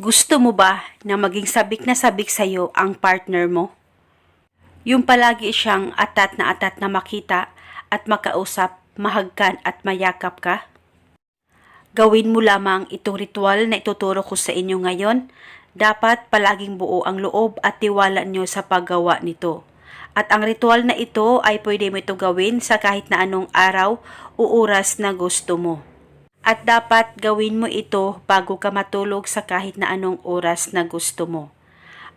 Gusto mo ba na maging sabik na sabik sa'yo ang partner mo? Yung palagi siyang atat na atat na makita at makausap, mahagkan at mayakap ka? Gawin mo lamang itong ritual na ituturo ko sa inyo ngayon. Dapat palaging buo ang loob at tiwala nyo sa paggawa nito. At ang ritual na ito ay pwede mo ito gawin sa kahit na anong araw o oras na gusto mo. At dapat gawin mo ito bago ka matulog sa kahit na anong oras na gusto mo.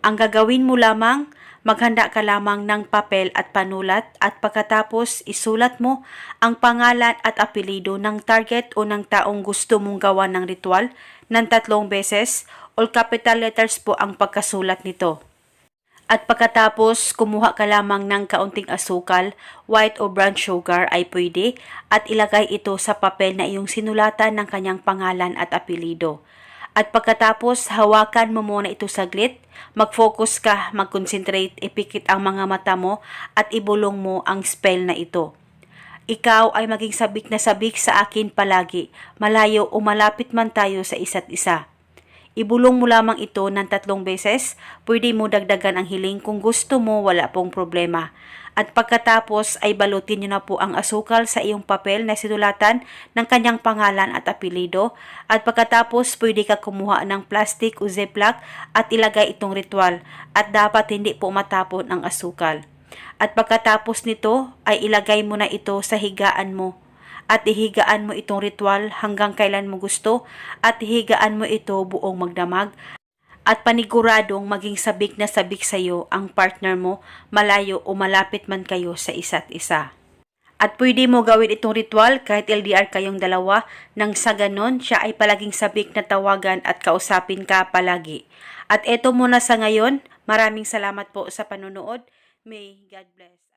Ang gagawin mo lamang, maghanda ka lamang ng papel at panulat at pagkatapos isulat mo ang pangalan at apelido ng target o ng taong gusto mong gawa ng ritual ng tatlong beses all capital letters po ang pagkasulat nito. At pagkatapos, kumuha ka lamang ng kaunting asukal, white o brown sugar ay pwede at ilagay ito sa papel na iyong sinulatan ng kanyang pangalan at apelido. At pagkatapos, hawakan mo muna ito saglit, mag-focus ka, mag-concentrate, ipikit ang mga mata mo at ibulong mo ang spell na ito. Ikaw ay maging sabik na sabik sa akin palagi, malayo o malapit man tayo sa isa't isa. Ibulong mo lamang ito ng tatlong beses, pwede mo dagdagan ang hiling kung gusto mo wala pong problema. At pagkatapos ay balutin nyo na po ang asukal sa iyong papel na sinulatan ng kanyang pangalan at apelido. At pagkatapos pwede ka kumuha ng plastic o ziplock at ilagay itong ritual at dapat hindi po matapon ang asukal. At pagkatapos nito ay ilagay mo na ito sa higaan mo at ihigaan mo itong ritual hanggang kailan mo gusto at ihigaan mo ito buong magdamag at paniguradong maging sabik na sabik sa iyo ang partner mo malayo o malapit man kayo sa isa't isa. At pwede mo gawin itong ritual kahit LDR kayong dalawa nang sa ganon siya ay palaging sabik na tawagan at kausapin ka palagi. At eto muna sa ngayon, maraming salamat po sa panonood. May God bless.